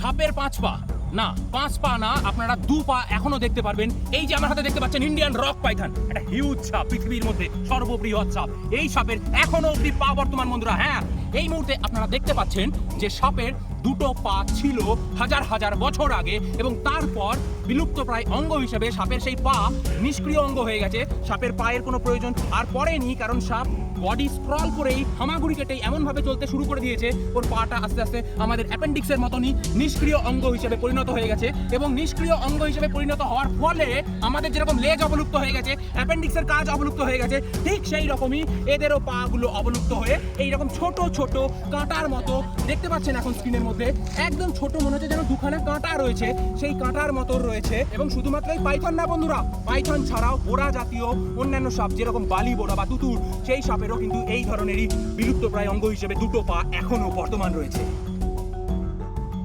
সাপের পাঁচ পা। না, পাঁচ পা না, আপনারা দু পা এখনও দেখতে পারবেন। এই যে আমার হাতে দেখতে পাচ্ছেন ইন্ডিয়ান রক পাইথান একটা হিউজ সাপ, পৃথিবীর মধ্যে সর্ববৃহৎ সাপ। এই সাপের এখনও অব্দি পা বর্তমান বন্ধুরা হ্যাঁ এই মুহূর্তে আপনারা দেখতে পাচ্ছেন যে সাপের দুটো পা ছিল হাজার হাজার বছর আগে এবং তারপর বিলুপ্ত প্রায় অঙ্গ হিসেবে সাপের সেই পা নিষ্ক্রিয় অঙ্গ হয়ে গেছে। সাপের পায়ের কোনো প্রয়োজন আর পড়েনি কারণ সাপ বডি স্ক্রল করেই হামাগুড়ি কেটে এমনভাবে চলতে শুরু করে দিয়েছে। ওর পাটা আস্তে আস্তে আমাদের অ্যাপেন্ডিক্সের মতনই নিষ্ক্রিয় অঙ্গ হিসেবে পরিণত হয়ে গেছে এবং নিষ্ক্রিয় অঙ্গ হিসেবে পরিণত হওয়ার ফলে আমাদের যেরকম লেজ অবলুপ্ত হয়ে গেছে, অ্যাপেন্ডিক্সের কাজ অবলুপ্ত হয়ে গেছে, ঠিক সেই রকমই এদেরও পাগুলো অবলুপ্ত হয়ে এইরকম ছোট ছোট কাঁটার মতো। দেখতে পাচ্ছেন এখন স্ক্রিনের মধ্যে। একদম ছোট মনে হচ্ছে যেন দুখানা কাঁটা রয়েছে। সেই কাঁটার মতো রয়েছে এবং শুধুমাত্র এই পাইথন না বন্ধুরা, পাইথন ছাড়াও বোরা জাতীয় অন্যান্য সাপ যেরকম বালি, বোড়া বা তুতুর, সেই সাপেরও কিন্তু এই ধরনেরই বিলুপ্তপ্রায় অঙ্গ হিসেবে দুটো পা এখনও বর্তমান রয়েছে।